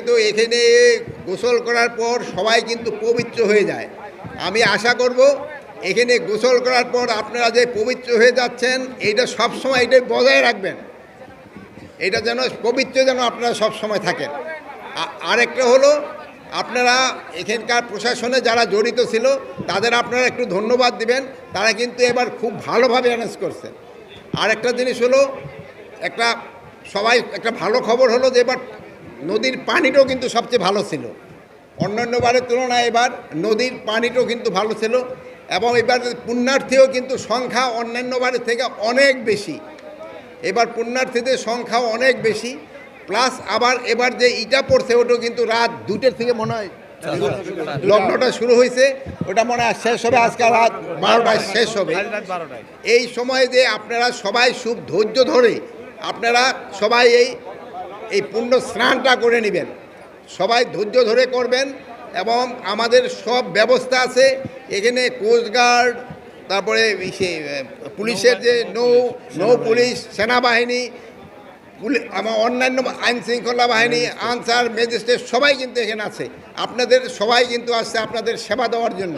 যেহেতু এখানে গোসল করার পর সবাই কিন্তু পবিত্র হয়ে যায়। আমি আশা করব এখানে গোসল করার পর আপনারা যে পবিত্র হয়ে যাচ্ছেন, এইটা সবসময় এটাই বজায় রাখবেন। এটা যেন পবিত্র যেন আপনারা সবসময় থাকেন। আরেকটা হলো, আপনারা এখানকার প্রশাসনে যারা জড়িত ছিল, তাদের আপনারা একটু ধন্যবাদ দিবেন। তারা কিন্তু এবার খুব ভালোভাবে অ্যারেঞ্জ করছে। আরেকটা জিনিস হলো, একটা সবাই, একটা ভালো খবর হলো যে এবার নদীর পানিটাও কিন্তু সবচেয়ে ভালো ছিল। অন্যান্য বারের তুলনায় এবার নদীর পানিটাও কিন্তু ভালো ছিল এবং এবার পুণ্যার্থীও কিন্তু সংখ্যা অন্যান্য বারের থেকে অনেক বেশি। এবার পুণ্যার্থীদের সংখ্যাও অনেক বেশি প্লাস আবার এবার যে ইটা পড়ছে ওটাও কিন্তু রাত দুটের থেকে মনে হয় লগ্নটা শুরু হয়েছে ওটা মনে হয় শেষ হবে আজকে রাত বারোটায় শেষ হবে। এই সময়ে যে আপনারা সবাই খুব ধৈর্য ধরে আপনারা সবাই এই এই পুণ্য স্নানটা করে নেবেন। সবাই ধৈর্য ধরে করবেন এবং আমাদের সব ব্যবস্থা আছে। এখানে কোস্টগার্ড তারপরে পুলিশের যে নৌ নৌ পুলিশ, সেনাবাহিনী আমার অন্যান্য আইন শৃঙ্খলা বাহিনী, আনসার, ম্যাজিস্ট্রেট সবাই কিন্তু এখানে আছে। আপনাদের সবাই কিন্তু আসছে আপনাদের সেবা দেওয়ার জন্য।